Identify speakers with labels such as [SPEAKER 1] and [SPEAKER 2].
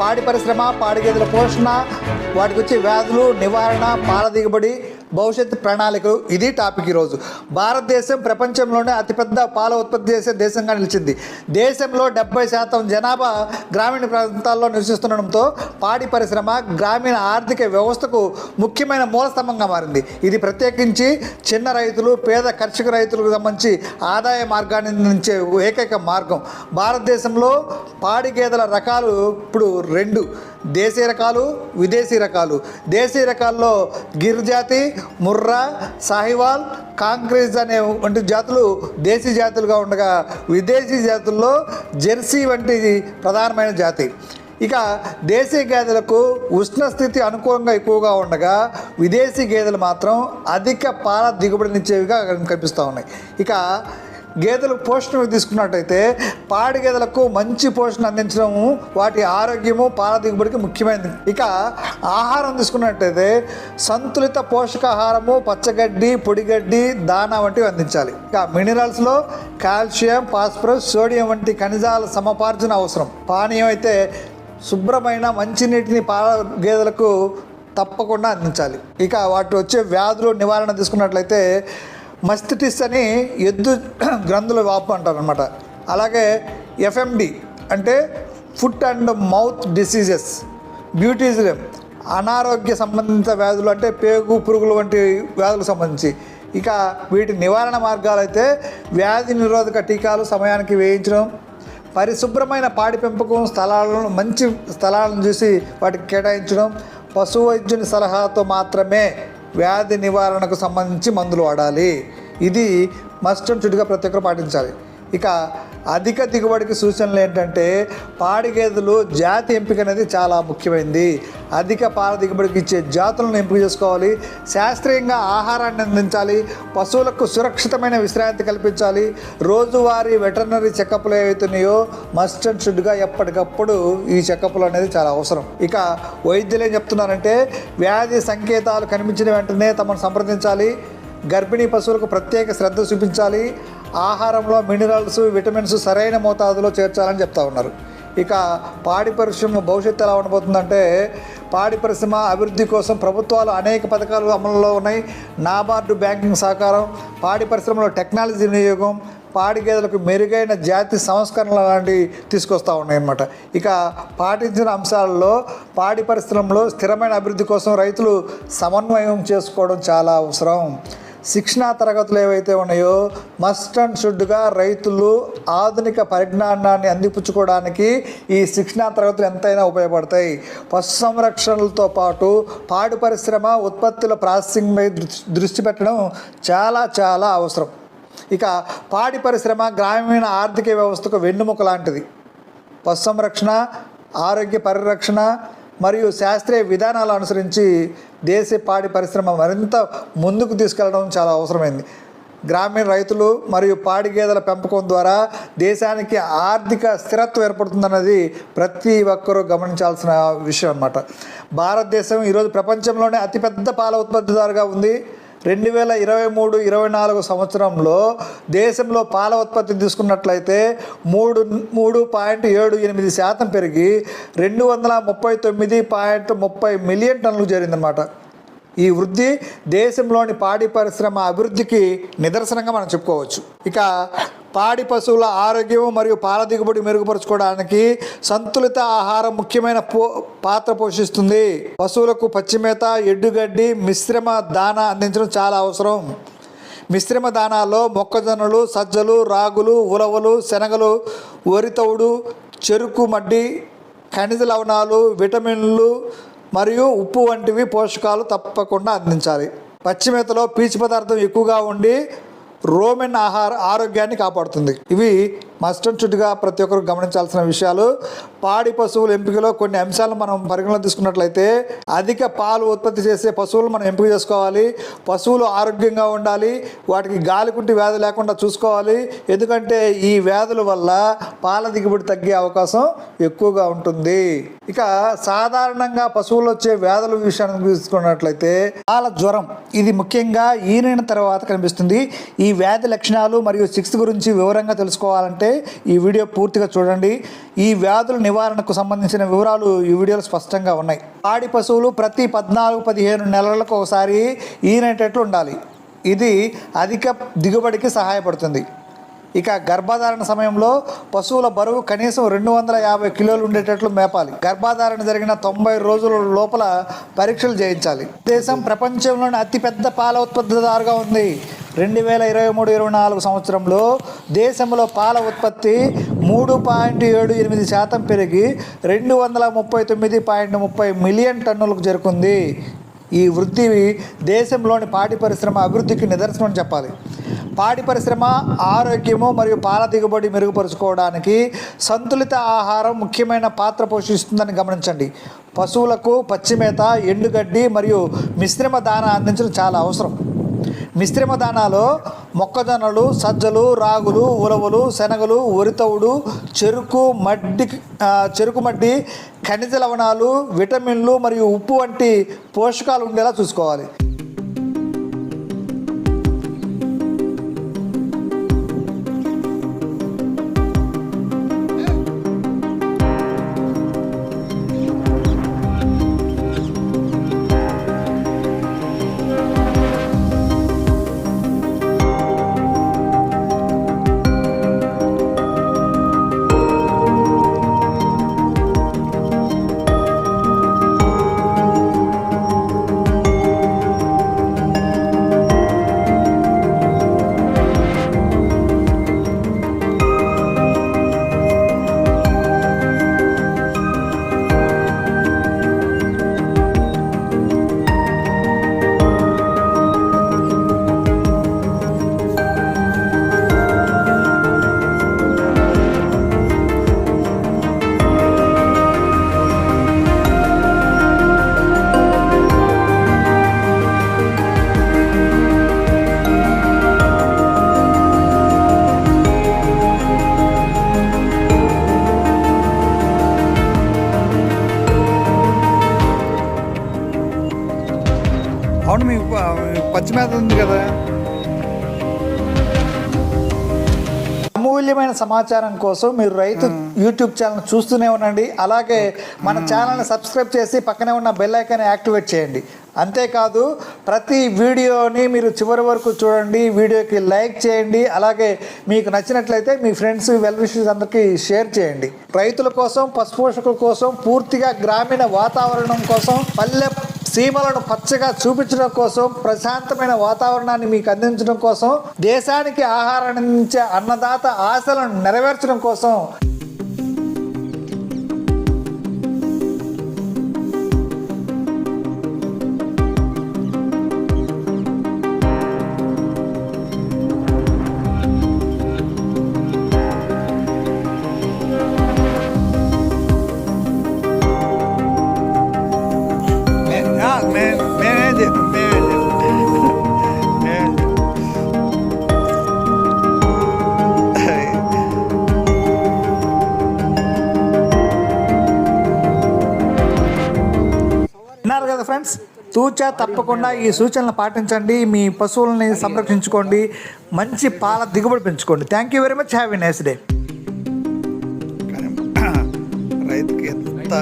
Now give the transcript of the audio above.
[SPEAKER 1] పాడి పరిశ్రమ పాడి గేదెల పోషణ వాటికి వచ్చే వ్యాధులు నివారణ పాల దిగుబడి భవిష్యత్తు ప్రణాళికలు ఇది టాపిక్ ఈరోజు భారతదేశం ప్రపంచంలోనే అతిపెద్ద పాల ఉత్పత్తి చేసే దేశంగా నిలిచింది. దేశంలో డెబ్బై శాతం జనాభా గ్రామీణ ప్రాంతాల్లో నివసిస్తుండడంతో పాడి పరిశ్రమ గ్రామీణ ఆర్థిక వ్యవస్థకు ముఖ్యమైన మూలస్తంభంగా మారింది. ఇది ప్రత్యేకించి చిన్న రైతులు పేద కర్షక రైతులకు సంబంధించి ఆదాయ మార్గాన్ని అందించే ఏకైక మార్గం. భారతదేశంలో పాడి గేదెల రకాలు ఇప్పుడు రెండు. దేశీయ రకాలు విదేశీ రకాలు. దేశీయ రకాల్లో గిర్ జాతి ముర్రా సాహివాల్ కాంక్రీజ్ అనే వంటి జాతులు దేశీ జాతులుగా ఉండగా విదేశీ జాతుల్లో జెర్సీ వంటి ప్రధానమైన జాతి. ఇక దేశీ గేదెలకు ఉష్ణస్థితి అనుకూలంగా ఎక్కువగా ఉండగా విదేశీ గేదెలు మాత్రం అధిక పాల దిగుబడినిచ్చేవిగా కనిపిస్తూ ఉన్నాయి. ఇక గేదెలు పోషణ తీసుకున్నట్టయితే పాడి గేదెలకు మంచి పోషణ అందించడం వాటి ఆరోగ్యము పాల దిగుబడికి ముఖ్యమైనది. ఇక ఆహారం తీసుకున్నట్టయితే సంతులిత పోషకాహారము పచ్చగడ్డి పొడిగడ్డి దానా వంటివి అందించాలి. ఇక మినరల్స్లో కాల్షియం ఫాస్ఫరస్ సోడియం వంటి ఖనిజాల సమపార్జన అవసరం. పానీయం అయితే శుభ్రమైన మంచినీటిని పాల గేదెలకు తప్పకుండా అందించాలి. ఇక వాటి వచ్చే వ్యాధులు నివారణ తీసుకున్నట్లయితే మస్తిటిస్ అని ఎద్దు గ్రంథుల వాపు అంటారనమాట అలాగే ఎఫ్ఎండి అంటే ఫుట్ అండ్ మౌత్ డిసీజెస్ బ్యూటీజిజం అనారోగ్య సంబంధిత వ్యాధులు అంటే పేగు పురుగులు వంటి వ్యాధులకు సంబంధించి. ఇక వీటి నివారణ మార్గాలు అయితే వ్యాధి నిరోధక టీకాలు సమయానికి వేయించడం పరిశుభ్రమైన పాడి పెంపకం స్థలాలను మంచి స్థలాలను చూసి వాటికి కేటాయించడం పశు వైద్యుని సలహాతో మాత్రమే వ్యాధి నివారణకు సంబంధించి మందులు వాడాలి. ఇది మస్ట్ చుట్టుగా ప్రతి ఒక్కరు పాటించాలి. ఇక అధిక దిగుబడికి సూచనలు ఏంటంటే పాడి గేదెలు జాతి ఎంపిక అనేది చాలా ముఖ్యమైనది అధిక పాల దిగుబడికి ఇచ్చే జాతులను ఎంపిక చేసుకోవాలి. శాస్త్రీయంగా ఆహారాన్ని అందించాలి. పశువులకు సురక్షితమైన విశ్రాంతి కల్పించాలి. రోజువారీ వెటర్నరీ చెకప్లు ఏవైతున్నాయో మస్ట్ అండ్ షుడ్గా ఎప్పటికప్పుడు ఈ చెకప్లు అనేది చాలా అవసరం. ఇక వైద్యులు ఏం చెప్తున్నారంటే వ్యాధి సంకేతాలు కనిపించిన వెంటనే తమను సంప్రదించాలి. గర్భిణీ పశువులకు ప్రత్యేక శ్రద్ధ చూపించాలి. ఆహారంలో మినరల్స్ విటమిన్స్ సరైన మోతాదులో చేర్చాలని చెప్తా ఉన్నారు. ఇక పాడి పరిశ్రమ భవిష్యత్తు ఎలా ఉండబోతుందంటే పాడి పరిశ్రమ అభివృద్ధి కోసం ప్రభుత్వాలు అనేక పథకాలు అమలులో ఉన్నాయి. నాబార్డు బ్యాంకింగ్ సహకారం పాడి పరిశ్రమలో టెక్నాలజీ వినియోగం పాడి గేదెలకు మెరుగైన జాతి సంస్కరణలు లాంటివి తీసుకొస్తూ ఉన్నాయన్నమాట. ఇక పాటించిన అంశాలలో పాడి పరిశ్రమలో స్థిరమైన అభివృద్ధి కోసం రైతులు సమన్వయం చేసుకోవడం చాలా అవసరం. శిక్షణా తరగతులు ఏవైతే ఉన్నాయో మస్ట్ అండ్ షుడ్గా రైతులు ఆధునిక పరిజ్ఞానాన్ని అందిపుచ్చుకోవడానికి ఈ శిక్షణా తరగతులు ఎంతైనా ఉపయోగపడతాయి. పశు సంరక్షణలతో పాటు పాడి పరిశ్రమ ఉత్పత్తుల ప్రాసెసింగ్పై దృష్టి దృష్టి పెట్టడం చాలా చాలా అవసరం. ఇక పాడి పరిశ్రమ గ్రామీణ ఆర్థిక వ్యవస్థకు వెన్నుముక లాంటిది. పశు సంరక్షణ ఆరోగ్య పరిరక్షణ మరియు శాస్త్రీయ విధానాలు అనుసరించి దేశ పాడి పరిశ్రమ మరింత ముందుకు తీసుకెళ్ళడం చాలా అవసరమైంది. గ్రామీణ రైతులు మరియు పాడి గేదెల పెంపకం ద్వారా దేశానికి ఆర్థిక స్థిరత్వం ఏర్పడుతుందన్నది ప్రతి ఒక్కరూ గమనించాల్సిన విషయం అన్నమాట. భారతదేశం ఈరోజు ప్రపంచంలోనే అతిపెద్ద పాల ఉత్పత్తిదారుగా ఉంది. రెండు వేల ఇరవై మూడు ఇరవై నాలుగు సంవత్సరంలో దేశంలో పాల ఉత్పత్తి తీసుకున్నట్లయితే మూడు మూడు పాయింట్ ఏడు ఎనిమిది శాతం పెరిగి రెండు వందల ముప్పై తొమ్మిది పాయింట్ ముప్పై మిలియన్ టన్నులు జరిగిందన్నమాట. ఈ వృద్ధి దేశంలోని పాడి పరిశ్రమ అభివృద్ధికి నిదర్శనంగా మనం చెప్పుకోవచ్చు. ఇక పాడి పశువుల ఆరోగ్యం మరియు పాల దిగుబడి మెరుగుపరుచుకోవడానికి సంతులిత ఆహారం ముఖ్యమైన పో పాత్ర పోషిస్తుంది. పశువులకు పచ్చిమేత ఎడ్డుగడ్డి మిశ్రమ దానా అందించడం చాలా అవసరం. మిశ్రమ దానాల్లో మొక్కజొన్నలు సజ్జలు రాగులు ఉలవలు శనగలు వరితవుడు చెరుకు మడ్డి ఖనిజ లవణాలు విటమిన్లు మరియు ఉప్పు వంటివి పోషకాలు తప్పకుండా అందించాలి. పచ్చిమేతలో పీచు పదార్థం ఎక్కువగా ఉండి రోమెన్ ఆహార ఆరోగ్యాన్ని కాపాడుతుంది. ఇవి మస్ట్ చుట్టుగా ప్రతి ఒక్కరు గమనించాల్సిన విషయాలు. పాడి పశువుల ఎంపికలో కొన్ని అంశాలను మనం పరిగణలో తీసుకున్నట్లయితే అధిక పాలు ఉత్పత్తి చేసే పశువులు మనం ఎంపిక చేసుకోవాలి. పశువులు ఆరోగ్యంగా ఉండాలి. వాటికి గాలికుంటి వ్యాధి లేకుండా చూసుకోవాలి. ఎందుకంటే ఈ వ్యాధుల వల్ల పాల దిగుబడి తగ్గే అవకాశం ఎక్కువగా ఉంటుంది. ఇక సాధారణంగా పశువులు వచ్చే వ్యాధుల విషయాన్ని తీసుకున్నట్లయితే పాల జ్వరం ఇది ముఖ్యంగా ఈనిన తర్వాత కనిపిస్తుంది. ఈ వ్యాధి లక్షణాలు మరియు చికిత్స గురించి వివరంగా తెలుసుకోవాలంటే ఈ వీడియో పూర్తిగా చూడండి. ఈ వ్యాధుల నివారణకు సంబంధించిన వివరాలు ఈ వీడియోలో స్పష్టంగా ఉన్నాయి. పాడి పశువులు ప్రతి పద్నాలుగు పదిహేను నెలలకు ఒకసారి ఈనేటట్లు ఉండాలి. ఇది అధిక దిగుబడికి సహాయపడుతుంది. ఇక గర్భధారణ సమయంలో పశువుల బరువు కనీసం రెండు వందల యాభై కిలోలు ఉండేటట్లు మేపాలి. గర్భధారణ జరిగిన తొంభై రోజుల లోపల పరీక్షలు చేయించాలి. దేశం ప్రపంచంలోని అతిపెద్ద పాల ఉత్పత్తిదారుగా ఉంది. రెండు వేల ఇరవై మూడు ఇరవై నాలుగు సంవత్సరంలో దేశంలో పాల ఉత్పత్తి మూడు పాయింట్ ఏడు ఎనిమిది శాతం పెరిగి రెండు వందల ముప్పై తొమ్మిది పాయింట్ ముప్పై మిలియన్ టన్నులకు చేరుకుంది. ఈ వృద్ధి దేశంలోని పాడి పరిశ్రమ అభివృద్ధికి నిదర్శనం అని చెప్పాలి. పాడి పరిశ్రమ ఆరోగ్యము మరియు పాల దిగుబడి మెరుగుపరుచుకోవడానికి సంతులిత ఆహారం ముఖ్యమైన పాత్ర పోషిస్తుందని గమనించండి. పశువులకు పచ్చిమేత ఎండుగడ్డి మరియు మిశ్రమ దాన అందించడం చాలా అవసరం. మిశ్రమ దానాలో మొక్కజొన్నలు సజ్జలు రాగులు ఉలవలు శనగలు వరితవుడు చెరుకు మడ్డి చెరుకు మడ్డి ఖనిజ లవణాలు విటమిన్లు మరియు ఉప్పు వంటి పోషకాలు ఉండేలా చూసుకోవాలి. పచ్చిమేత ఉంది కదా. అమూల్యమైన సమాచారం కోసం మీరు రైతు యూట్యూబ్ ఛానల్ చూస్తూనే ఉండండి. అలాగే మన ఛానల్ని సబ్స్క్రైబ్ చేసి పక్కనే ఉన్న బెల్ ఐకాన్ యాక్టివేట్ చేయండి. అంతేకాదు ప్రతి వీడియోని మీరు చివరి వరకు చూడండి. వీడియోకి లైక్ చేయండి. అలాగే మీకు నచ్చినట్లయితే మీ ఫ్రెండ్స్ వెల్ విషెస్ అందరికీ షేర్ చేయండి. రైతుల కోసం పశుపోషకుల కోసం పూర్తిగా గ్రామీణ వాతావరణం కోసం పల్లె సీమలను పచ్చగా చూపించడం కోసం ప్రశాంతమైన వాతావరణాన్ని మీకు అందించడం కోసం దేశానికి ఆహారాన్ని అందించే అన్నదాత ఆశలను నెరవేర్చడం కోసం మేమేం చేస్తాం మేమేం చేస్తాం విన్నారు కదా ఫ్రెండ్స్? తూచా తప్పకుండా ఈ సూచనలు పాటించండి మీ పశువులని సంరక్షించుకోండి మంచి పాల దిగుబడి పెంచుకోండి. Thank you very much have a nice day రైతుకి ఎంత